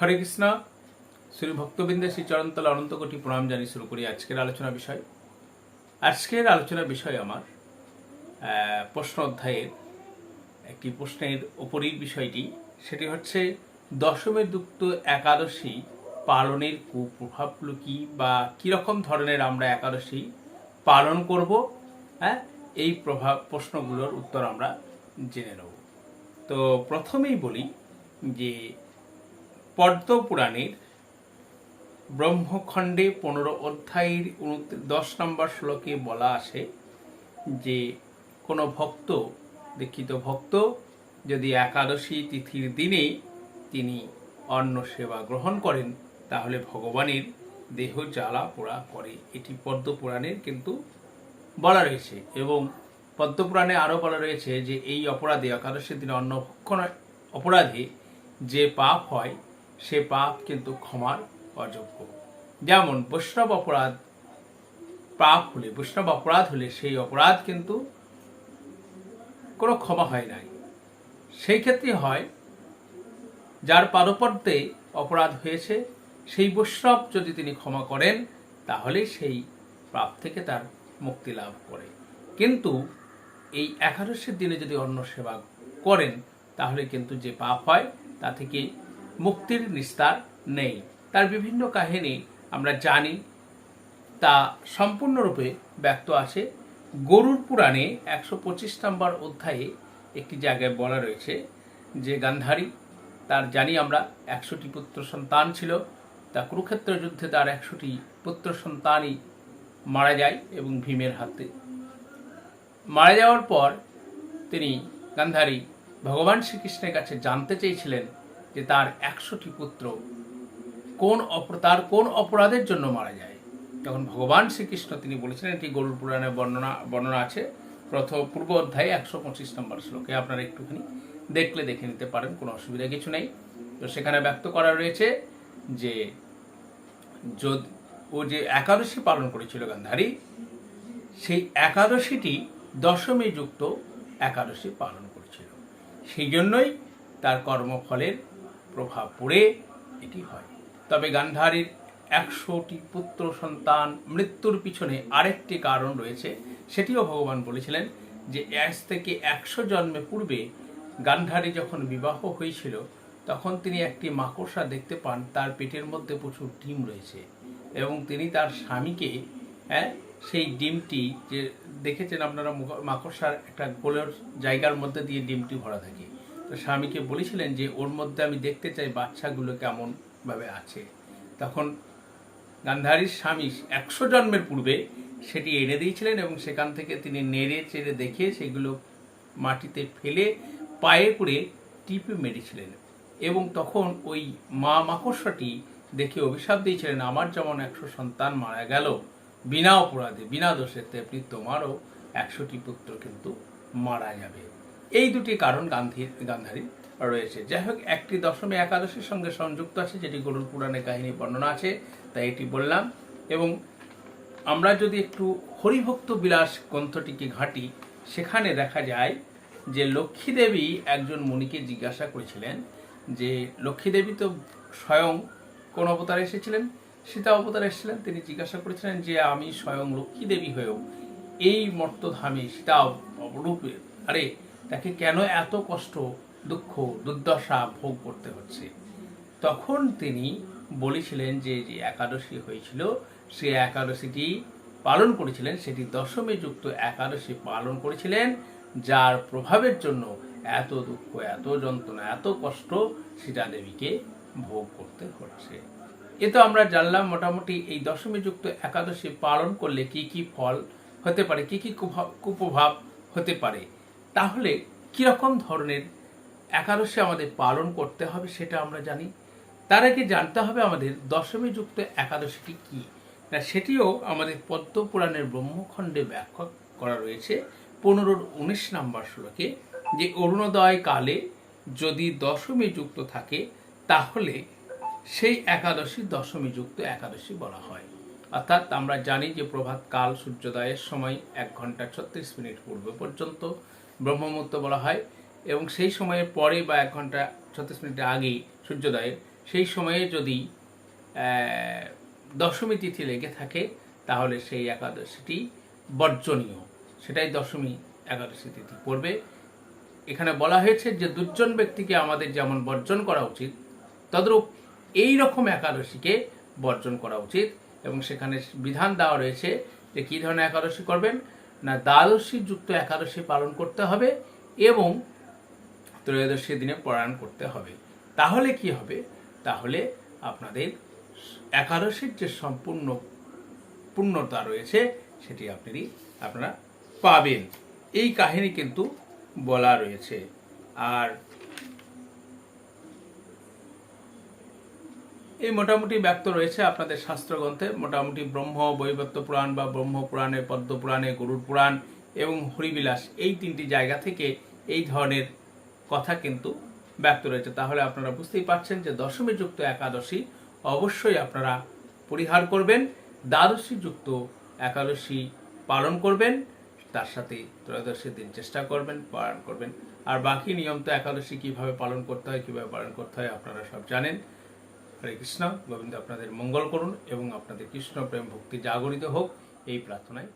হরে কৃষ্ণ। শ্রী ভক্তবৃন্দে শ্রী চরণতলা অনন্ত কোটি প্রণাম জানিয়ে শুরু করি আজকের আলোচনা বিষয়। আজকের আলোচনা বিষয় আমার প্রশ্ন অধ্যায়ের একটি প্রশ্নের উপরই বিষয়টি। সেটি হচ্ছে, দশমে যুক্ত একাদশী পালনের কুপ্রভাবগুলো কি বা কীরকম ধরনের আমরা একাদশী পালন করব? হ্যাঁ এই প্রভাব প্রশ্নগুলোর উত্তর আমরা জেনে নেব। তো প্রথমেই বলি যে পদ্ম পুরাণের ব্রহ্মখণ্ডে পনেরো অধ্যায়ের দশ নম্বর শ্লোকে বলা আছে যে, কোনো ভক্ত, দীক্ষিত ভক্ত, যদি একাদশী তিথির দিনে তিনি অন্ন সেবা গ্রহণ করেন, তাহলে ভগবানের দেহ জ্বালা পোড়া করে। এটি পদ্ম পুরাণের কিন্তু বলা রয়েছে এবং পদ্মপুরাণে আরও বলা রয়েছে যে, এই অপরাধে একাদশীর দিনে অন্ন অপরাধে যে পাপ হয় সে পাপ কিন্তু ক্ষমার অযোগ্য। যেমন বৈষ্ণব অপরাধ, পাপ হলে, বৈষ্ণব অপরাধ হলে সেই অপরাধ কিন্তু কোনো ক্ষমা হয় নাই। সেই ক্ষেত্রে হয়, যার পাদপদ্মে অপরাধ হয়েছে, সেই বৈষ্ণব যদি তিনি ক্ষমা করেন, তাহলে সেই পাপ থেকে তার মুক্তি লাভ করে। কিন্তু এই একাদশের দিনে যদি অন্য সেবা করেন, তাহলে কিন্তু যে পাপ হয়, তা থেকে মুক্তির নিস্তার নেই। তার বিভিন্ন কাহিনী আমরা জানি। তা সম্পূর্ণরূপে ব্যক্ত আছে। গরুর পুরাণে একশো পঁচিশ নম্বর অধ্যায়ে একটি জায়গায় বলা রয়েছে যে গান্ধারী, তার জানি আমরা একশোটি পুত্র সন্তান ছিল। তা কুরুক্ষেত্র যুদ্ধে তার একশোটি পুত্র সন্তানই মারা যায় এবং ভীমের হাতে। মারা যাওয়ার পর তিনি গান্ধারী ভগবান শ্রীকৃষ্ণের কাছে জানতে চেয়েছিলেন যে তার একশোটি পুত্র কোন তার কোন অপরাধের জন্য মারা যায়? তখন ভগবান শ্রীকৃষ্ণ তিনি বলেছিলেন, এটি গরুর পুরাণের বর্ণনা বর্ণনা আছে। প্রথম পূর্ব অধ্যায়ে একশো পঁচিশ নম্বর শ্লোকে আপনারা একটুখানি দেখলে দেখে নিতে পারেন, কোনো অসুবিধা কিছু নেই। তো সেখানে ব্যক্ত করা রয়েছে যে যদি, ও যে একাদশী পালন করেছিল গান্ধারী, সেই একাদশীটি দশমী যুক্ত একাদশী পালন করেছিল। সেই জন্যই তার কর্মফলের প্রভাব পড়ে এটি হয়। তবে গান্ধারীর একশোটি পুত্র সন্তান মৃত্যুর পিছনে আরেকটি কারণ রয়েছে, সেটিও ভগবান বলেছিলেন যে আজ থেকে একশো জন্মে পূর্বে গান্ধারী যখন বিবাহ হয়েছিল, তখন তিনি একটি মাকড়সা দেখতে পান, তার পেটের মধ্যে প্রচুর ডিম রয়েছে এবং তিনি তার স্বামীকে হ্যাঁ সেই ডিমটি যে দেখেছেন আপনারা মাকড়সার একটা গোলের জায়গার মধ্যে দিয়ে ডিমটি ভরা থাকে। তো স্বামীকে বলেছিলেন যে, ওর মধ্যে আমি দেখতে চাই বাচ্চাগুলো কেমনভাবে আছে। তখন গান্ধারীর স্বামী একশো জন্মের পূর্বে সেটি এনে দিয়েছিলেন এবং সেখান থেকে তিনি নেড়ে চেড়ে দেখে সেগুলো মাটিতে ফেলে পায়ে করে টিপে মেরেছিলেন এবং তখন ওই মা মাকড়সাটি দেখে অভিশাপ দিয়েছিলেন, আমার যেমন একশো সন্তান মারা গেল, বিনা অপরাধে, বিনা দোষে তেমনি তোমারও একশোটি পুত্র কিন্তু মারা যাবে। এই দুটি কারণ গান্ধীর গান্ধারীর রয়েছে। যাই হোক, একটি দশমী একাদশীর সঙ্গে সংযুক্ত আছে, যেটি গরুর পুরাণে কাহিনী বর্ণনা আছে, তাই এটি বললাম। এবং আমরা যদি একটু হরিভক্ত বিলাস গ্রন্থটিকে ঘাঁটি, সেখানে দেখা যায় যে লক্ষ্মী দেবী একজন মুনিকে জিজ্ঞাসা করেছিলেন যে, লক্ষ্মী দেবী তো স্বয়ং কোন অবতারে এসেছিলেন? সীতা অবতারে এসেছিলেন। তিনি জিজ্ঞাসা করেছিলেন যে, আমি স্বয়ং লক্ষ্মী দেবী হয়েও এই মর্তধামে সীতা অবরূপে, আরে তাকে কেন এত কষ্ট, দুঃখ, দুর্দশা ভোগ করতে হচ্ছে? তখন তিনি বলেছিলেন যে যে একাদশী হয়েছিল, সে একাদশীটি পালন করেছিলেন, সেটি দশমী যুক্ত একাদশী পালন করেছিলেন, যার প্রভাবের জন্য এত দুঃখ, এত যন্ত্রণা, এত কষ্ট সীতা দেবীকে ভোগ করতে হচ্ছে। এ তো আমরা জানলাম মোটামুটি এই দশমী যুক্ত একাদশী পালন করলে কি কি ফল হতে পারে, কি কি কুপ্রভাব হতে পারে। তাহলে কীরকম ধরনের একাদশী আমাদের পালন করতে হবে সেটা আমরা জানি। তার আগে জানতে হবে আমাদের দশমী যুক্ত একাদশীটি কি? না, সেটিও আমাদের পদ্ম পুরাণের ব্রহ্মখণ্ডে ব্যাখ্যা করা রয়েছে পনেরোর উনিশ নম্বর শ্লোকে যে অরুণোদয় কালে যদি দশমী যুক্ত থাকে, তাহলে সেই একাদশী দশমী যুক্ত একাদশী বলা হয়। অর্থাৎ আমরা জানি যে প্রভাত কাল সূর্যোদয়ের সময় এক ঘণ্টা ছত্রিশ মিনিট পূর্বে পর্যন্ত ব্রহ্মমুহূর্ত বলা হয় এবং সেই সময়ের পরে বা এক ঘণ্টা ছত্রিশ মিনিট আগে সূর্যোদয়ের, সেই সময়ে যদি দশমী তিথি লেগে থাকে, তাহলে সেই একাদশীটি বর্জনীয়। সেটাই দশমী একাদশী তিথি পড়বে। এখানে বলা হয়েছে যে দুজন ব্যক্তিকে আমাদের যেমন বর্জন করা উচিত, তদ্রূপ এই রকম একাদশীকে বর্জন করা উচিত এবং সেখানে বিধান দেওয়া রয়েছে যে কী ধরনের একাদশী করবেন? না, দ্বাদশী যুক্ত একাদশী পালন করতে হবে এবং ত্রয়োদশী দিনে পরায়ণ করতে হবে। তাহলে কি হবে? তাহলে আপনাদের একাদশীর যে সম্পূর্ণ পূর্ণতা রয়েছে, সেটি আপনি আপনারা পাবেন। এই কাহিনী কিন্তু বলা রয়েছে। আর এই মোটামুটি ব্যক্ত রয়েছে আপনাদের শাস্ত্রগ্রন্থে। মোটামুটি ব্রহ্ম বৈবত্য পুরাণ বা ব্রহ্ম পুরাণে, পদ্ম পুরাণে গরুড় পুরাণ এবং হরিবিলাস এই তিনটি জায়গা থেকে এই ধরনের কথা কিন্তু ব্যক্ত রয়েছে। তাহলে আপনারা বুঝতেই পারছেন যে দশমী যুক্ত একাদশী অবশ্যই আপনারা পরিহার করবেন দ্বাদশী যুক্ত একাদশী পালন করবেন, তার সাথে ত্রয়োদশী দিন চেষ্টা করবেন, পালন করবেন। আর বাকি নিয়ম তো একাদশী কীভাবে পালন করতে হয়, কীভাবে পালন করতে হয় আপনারা সব জানেন। হরে কৃষ্ণ, গোবিন্দ আপনাদের মঙ্গল করুন এবং আপনাদের কৃষ্ণ প্রেম ভক্তি জাগরিত হোক, এই প্রার্থনায়